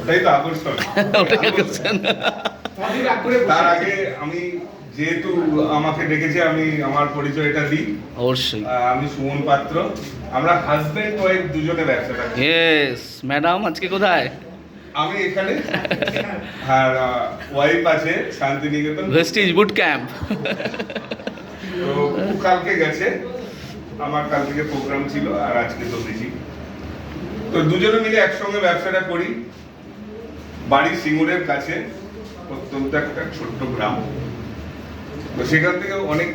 ওটাই তো আকর্ষণ। ওটাই আকর্ষণ। তার আগে আমি যেহেতু আমাকে ডেকেছে আমি আমার পরিচয়টা দিই। অবশ্যই। আমি সুমন পাত্র। আমরা হাজবেন্ড ওয়াইফ দুজনে ব্যবসাটা। ইয়েস ম্যাডাম আজকে কোথায়? আমি এখানে। আর ওয়াইফ আছে শান্তিনিকেতন। ভেস্টিজ বুট ক্যাম্প তো কালকে গেছে। আমার কাল থেকে প্রোগ্রাম ছিল আর আজকে তো বেশি তো দুজনে মিলে একসঙ্গে ব্যবসাটা করি। বাড়ি সিঙ্গুরের কাছে অত্যন্ত একটা ছোট্ট গ্রাম। তো সেখান থেকে অনেক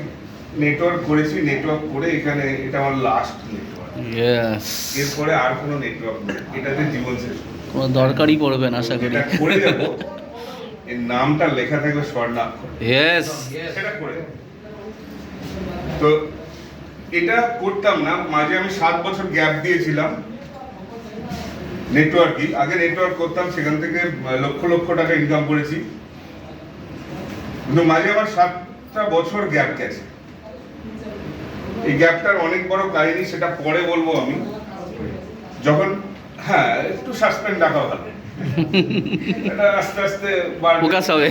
নেটওয়ার্ক করেছি নেটওয়ার্ক করে এখানে এটা আমার লাস্ট নেটওয়ার্ক এরপরে আর কোনো নেটওয়ার্ক নেই। এটাতে জীবন শেষ কোনো দরকারই পড়বে না আশা করি। করে যাব এর নামটা লেখা থাকবে স্বর্ণাক্ষর ইয়েস সেটা করে তো এটা করতাম না। মাঝে আমি সাত বছর গ্যাপ দিয়েছিলাম। নেটওয়ার্কই। আগে নেটওয়ার্ক করতাম সেখান থেকে লক্ষ লক্ষ টাকা ইনকাম করেছি। কিন্তু মাঝে আমার সাতটা বছর গ্যাপ গেছে। এই গ্যাপটার অনেক বড় কাহিনী সেটা পরে বলব আমি। যখন হ্যাঁ একটু সাসপেন্ড রাখা ভালো। এটা আস্তে আস্তে হবে।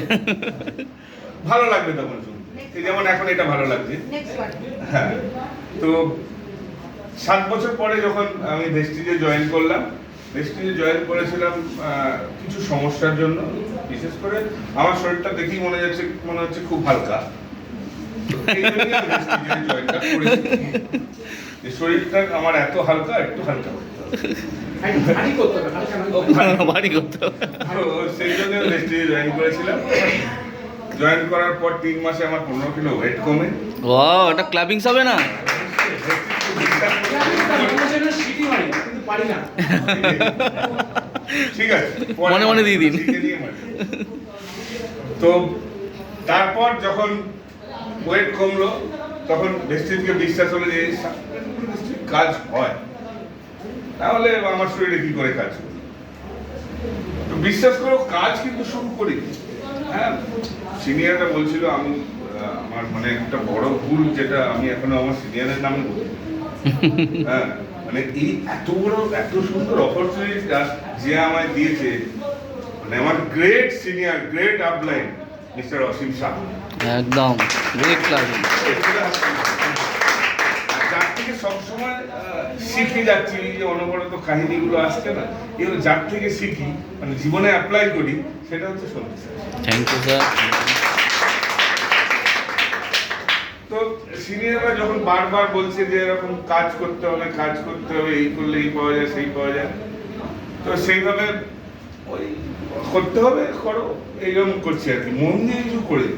ভালো লাগবে তখন শুনতে। যেমন এখন এটা ভালো লাগছে। হ্যাঁ তো সাত বছর পরে যখন আমি ভেস্টিজে জয়েন করলাম ভেস্টিজে জয়েন করেছিলাম কিছু সমস্যার জন্য বিশেষ করে আমার শরীরটা দেখেই মনে যাচ্ছে মনে হচ্ছে খুব হালকা। শরীরটা আমার এত হালকা একটু হালকা করতে হবে। সেই জন্য জয়েন করেছিলাম। জয়েন করার পর তিন মাসে আমার পনেরো কিলো ওয়েট কমে। ও এটা ক্লাবিংস হবে না? ঠিক আছে মনে মনে দিয়ে দিন। তো তারপর যখন ওয়েট কমলো তখন ভেস্টিজকে বিশ্বাস হলো যে কাজ হয়। তাহলে আমার শরীরে কি করে কাজ তো বিশ্বাস করো কাজ কিন্তু শুরু করি। হ্যাঁ সিনিয়ররা বলছিল আমি আমার মানে একটা বড় ভুল যেটা আমি এখনও আমার সিনিয়রের নামে বলি হ্যাঁ মানে এই এত বড় এত সুন্দর অপরচুনিটিটা যে আমায় দিয়েছে মানে আমার great senior great upline mister Asim Shah একদম গ্রেট ক্লাবিং যার থেকে সবসময় শিখে যাচ্ছি যে অনবরত কাহিনীগুলো আসছে না এগুলো যার থেকে শিখি মানে জীবনে অ্যাপ্লাই করি সেটা হচ্ছে সত্যি থ্যাংক ইউ স্যার তো সিনিয়ররা যখন বারবার বলছে যে এরকম কাজ করতে হবে কাজ করতে হবে এই করলে এই পাওয়া যায় সেই পাওয়া যায় তো সেইভাবে ওই করতে হবে করো এইরকম করছি আর কি মন দিয়ে কিছু করে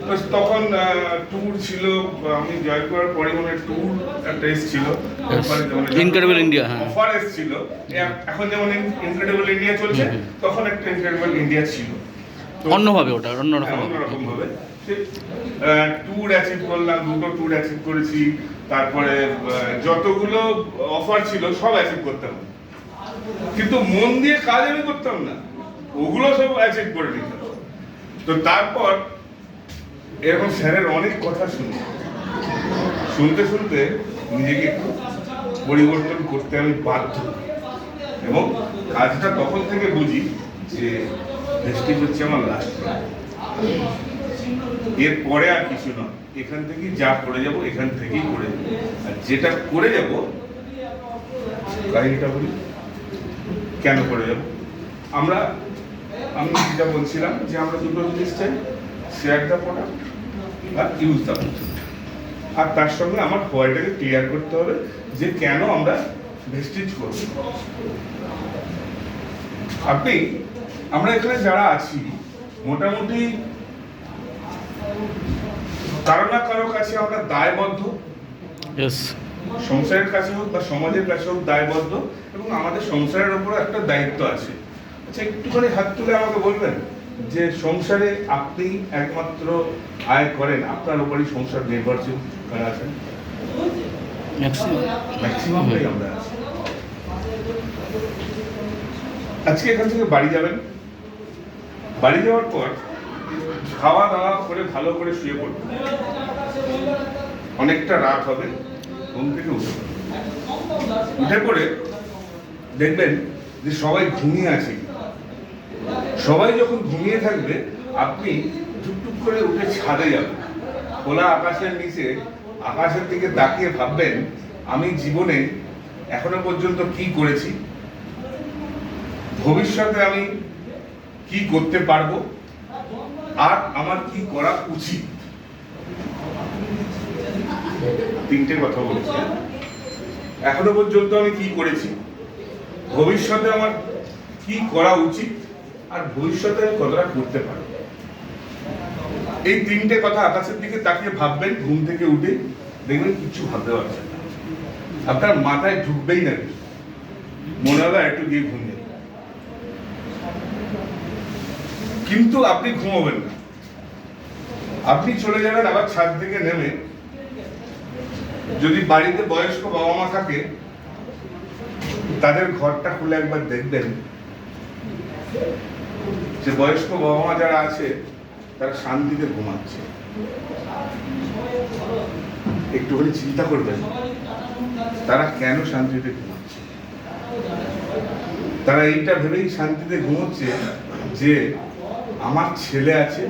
তো তখন ট্যুর ছিল আমি জয়েন করার পরে মানে ট্যুর একটা এসেছিল India, হ্যাঁ। অফার এসেছিল এখন যেমন ইনক্রেডিবল ইন্ডিয়া চলছে। তখন একটা ইনক্রেডিবল ইন্ডিয়া ছিল। অন্যভাবে ওটা অন্যরকম হ্যাঁ, অন্যরকম ভাবে। ট্যুর অ্যাচিভ করলাম, দুটো ট্যুর অ্যাচিভ করেছি, তারপরে যতগুলো অফার ছিল, সব অ্যাচিভ করতাম। কিন্তু মন দিয়ে কাজ আমি করতাম না, ওগুলো সব অ্যাচিভ করে নিতাম। তো তারপর, এরকম স্যারের অনেক কথা শুনি। শুনতে শুনতে নিজেকে পরিবর্তন করতে আমি বাধ্য। এবং কাজটা তখন থেকে বুঝি যে ভেস্টিজ হচ্ছে আমার লাস্ট এর পরে আর কিছু নয়। এখান থেকেই যা করে যাব, এখান থেকেই করে যাব। আর যেটা করে যাব কাহিনীটা বলি, কেন করে যাব? আমরা, আমি যেটা বলছিলাম যে আমরা দুটো জিনিস চাই শেয়ার দ্য প্রোডাক্ট আর ইউজ দ্য প্রোডাক্ট আর তার সঙ্গে আমার হোয়াইটাকে ক্লিয়ার করতে হবে যে কেন আমরা ভেস্টিজ করব। আপনি, আমরা এখানে যারা আছি, মোটামুটি কারও না কারও কাছে আমরা দায়বদ্ধ। সংসারের কাছে হোক বা সমাজের কাছে হোক দায়বদ্ধ এবং আমাদের সংসারের উপর একটা দায়িত্ব আছে। আচ্ছা একটুখানি হাত তুলে আমাকে বলবেন যে সংসারে আপনি একমাত্র আয় করেন আপনার উপরই সংসার নির্ভরশীল কারা আছেন? ম্যাক্সিমামটাই আমরা আছি। আজকে এখান থেকে বাড়ি যাবেন। বাড়ি যাওয়ার পর খাওয়া দাওয়া করে, ভালো করে শুয়ে পড়বে অনেকটা রাত হবে, ঘুম থেকে উঠে। উঠে পড়ে দেখবেন যে সবাই ঘুমিয়ে আছে। সবাই যখন ঘুমিয়ে থাকবে, আপনি টুকটুক করে উঠে ছাদে যাবেন। খোলা আকাশের নিচে, আকাশের দিকে তাকিয়ে ভাববেন, আমি জীবনে এখনও পর্যন্ত কি করেছি? ভবিষ্যতে আমি কি করতে পারব? আর আমার কি করা উচিত? তিনটে কথা বলেছি? এখনও পর্যন্ত আমি কি করেছি? ভবিষ্যতে আমার কি করা উচিত? আর ভবিষ্যতে আমি কতটা করতে পারব? এই তিনটে কথা আকাশের দিকে তাকিয়ে ভাববেন, ঘুম থেকে উঠে দেখবেন কিছু ভাবতে পারছেন আপনার মাথায় ঢুকবেই না। মনে হবে একটু গিয়ে ঘুমিয়ে কিন্তু আপনি ঘুমাবেন না। আপনি চলে যাবেন আবার ছাদ থেকে নেমে। যদি বাড়িতে বয়স্ক বাবা মা থাকে, তাদের ঘরটা খুলে একবার দেখবেন। যে বয়স্ক বাবা মা যারা আছে, তারা শান্তিতে ঘুমাচ্ছে। একটুখানি চিন্তা করবেন, তারা কেন শান্তিতে ঘুমাচ্ছে? তারা এইটা ভেবেই শান্তিতে ঘুমোচ্ছে যে আমার ছেলে আছে,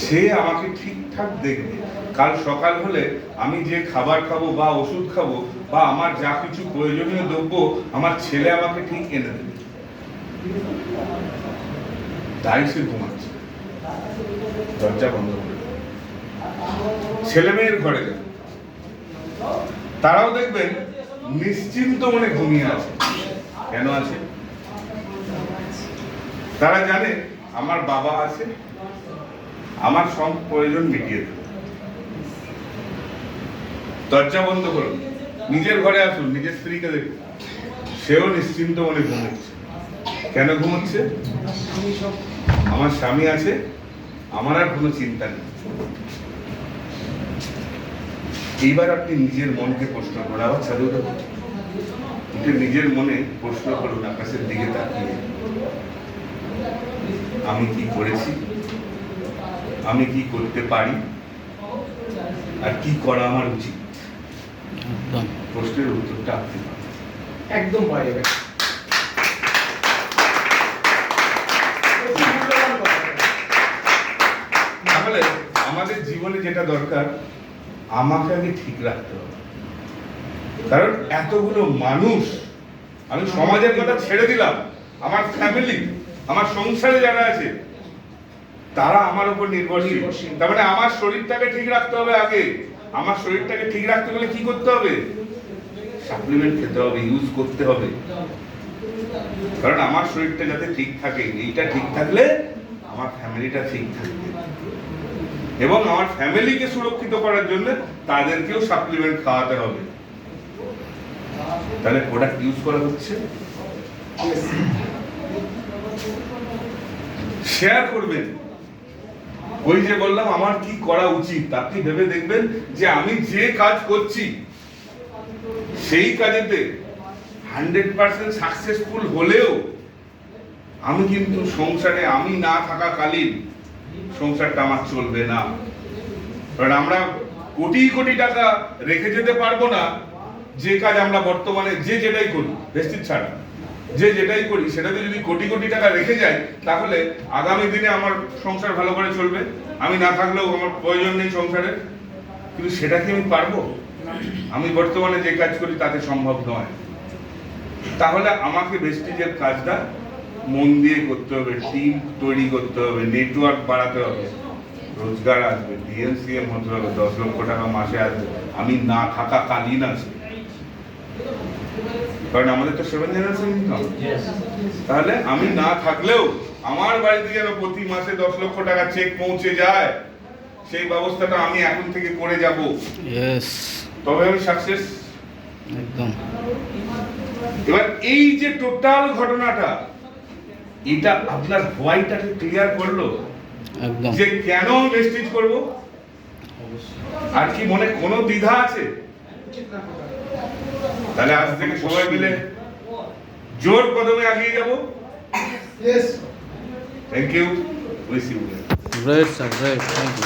সে আমাকে ঠিকঠাক দেখবে। কাল সকাল হলে আমি যে খাবার খাব বা ওষুধ খাব বা আমার যা কিছু প্রয়োজনীয় দ্রব্য আমার ছেলে আমাকে ঠিক এনে দেবে। তাই সে ঘুমাচ্ছে। দরজা বন্ধ করে ছেলে মেয়ের ঘরে যাবে তারাও দেখবেন নিশ্চিন্ত মনে ঘুমিয়ে আছে। কেন আছে? তারা জানে আমার বাবা আছে, আমার সব প্রয়োজন মিটিয়ে দেবে। দরজা বন্ধ করুন নিজের ঘরে আসুন, নিজের স্ত্রীকে দেখুন। সেও নিশ্চিন্ত মনে ঘুমোচ্ছে। কেন ঘুমোচ্ছে? আমার স্বামী আছে, আমার আর কোনো চিন্তা নেই। এইবার আপনি নিজের মনকে প্রশ্ন আবার চালু নিজের মনে প্রশ্ন করুন, আকাশের দিকে তাকিয়ে। আমি কি করেছি? আমি কি করতে পারি? আর কি করা আমার উচিত? প্রশ্নের উত্তরটা আপনি একদম পাওয়া যাবে। তাহলে আমাদের জীবনে যেটা দরকার আমাকে আগে ঠিক রাখতে হবে। কারণ এতগুলো মানুষ আমি সমাজের কথা ছেড়ে দিলাম আমার ফ্যামিলি আমার সংসারে যারা আছে তারা আমার উপর নির্ভরশীল। তার মানে আমার শরীরটাকে ঠিক রাখতে হবে আগে। আমার শরীরটাকে ঠিক রাখতে গেলে কি করতে হবে? সাপ্লিমেন্ট খেতে হবে ইউজ করতে হবে। কারণ আমার শরীরটা যাতে ঠিক থাকে এইটা ঠিক থাকলে আমার ফ্যামিলিটা ঠিক থাকবে। এবং আমার ফ্যামিলিকে সুরক্ষিত করার জন্য তাদেরকেও সাপ্লিমেন্ট খাওয়াতে হবে। তাহলে প্রোডাক্ট ইউজ করা হচ্ছে? শেয়ার করবেন। ওই যে বললাম, আমার কি করা উচিত? আপনি ভেবে দেখবেন যে আমি যে কাজ করছি, সেই কাজেতে হান্ড্রেড পার্সেন্ট সাকসেসফুল হলেও আমি কিন্তু সংসারে আমি না থাকাকালীন সংসারটা আমার চলবে না। কারণ আমরা কোটি কোটি টাকা রেখে যেতে পারব না, যে কাজ আমরা বর্তমানে যে যেটাই করি ভেস্টিজ ছাড়া যে যেটাই করি, সেটাতে যদি কোটি কোটি টাকা রেখে যাই, তাহলে আগামী দিনে আমার সংসার ভালো করে চলবে। আমি না থাকলেও আমার প্রয়োজন নেই সংসারের কিন্তু সেটা কি আমি পারব? আমি বর্তমানে যে কাজ করি, তাতে সম্ভব নয়। তাহলে আমাকে ভেস্টিজের কাজটা মন দিয়ে করতে হবে টিম তৈরি করতে হবে নেটওয়ার্ক বাড়াতে হবে। রোজগার আসবে ডিএনসিএম হতে হবে, দশ লক্ষ টাকা মাসে আসবে। আমি না থাকা কালীন আসবে কারণ আমাদের তো সেভেন জেনারেশন ইনকাম তাহলে আমি না থাকলেও আমার বাড়িতে যেন প্রতি মাসে দশ লক্ষ টাকা চেক পৌঁছে যায় সেই ব্যবস্থাটা আমি এখন থেকে করে যাব। তবে আমি সাকসেস একদম। এবার এই যে টোটাল ঘটনাটা এটা আপনার হোয়াইটটাকে ক্লিয়ার করল? একদম। যে কেন মেস্টিজ করব? আর কি মনে কোনো দ্বিধা আছে? তাহলে আজ থেকে সবাই মিলে জোর কদমে এগিয়ে যাব। Yes. Thank you wish you great sir great thank you